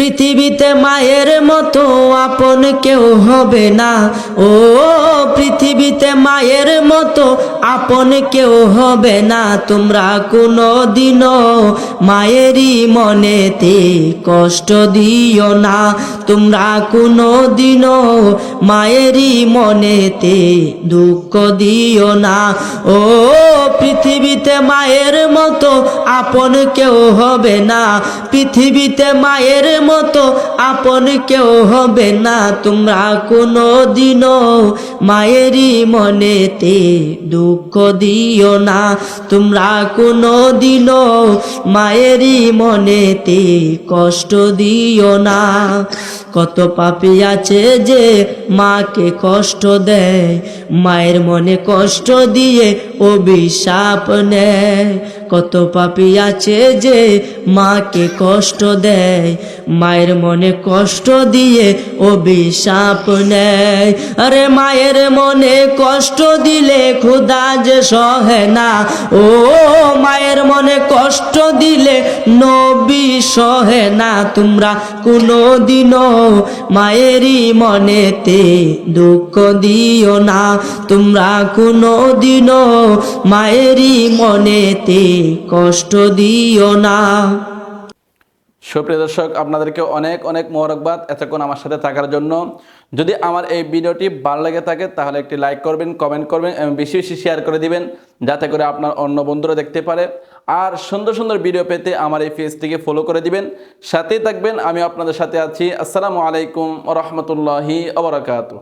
পৃথিবীতে মায়ের মতো আপন কেউ হবে না। ও, পৃথিবীতে মায়ের মতো আপন কেউ হবে না। তোমরা কোনো দিনও মায়েরই মনেতে কষ্ট দিও না। তোমরা কোনো দিনও মায়েরই মনেতে দুঃখ দিও না। ও, পৃথিবীতে মায়ের মতো আপন কেউ হবে না। পৃথিবীতে মায়ের মতো আপন কেউ হবে না। তোমরা কোনো দিনও মায়েরই মনেতে দুঃখ দিও না। তোমরা কোনো দিনও মায়েরই মনেতে কষ্ট দিও না। কত পাপি আছে যে মাকে কষ্ট দেয়, মায়ের মনে কষ্ট দিয়ে অভিশাপ নেয়। কত পাপি আছে যে মাকে কষ্ট দেয়, মায়ের মনে কষ্ট দিয়ে অভিশাপ নেয়। আরে মায়ের মনে কষ্ট দিলে খুদা যে সহে না, ও মায়ের মনে কষ্ট দিলে নবী সহে না, তোমরা কোনো দিনও মায়েরই মনেতে দুঃখ দিও না। তোমরা কোনো দিনও মায়েরই মনেতে কষ্ট দিও না। সুপ্রিয় দর্শক, আপনাদেরকে অনেক অনেক মোবারকবাদ এতক্ষণ আমার সাথে থাকার জন্য। যদি আমার এই ভিডিওটি ভালো লেগে থাকে, তাহলে একটি লাইক করবেন, কমেন্ট করবেন এবং বেশি বেশি শেয়ার করে দিবেন, যাতে করে আপনার অন্য বন্ধুরা দেখতে পারে। আর সুন্দর সুন্দর ভিডিও পেতে আমার এই পেজটিকে ফলো করে দিবেন। সাথেই থাকবেন আমি আপনাদের সাথে আছি। আসসালামু আলাইকুম রহমতুল্লাহি আবরাকাতু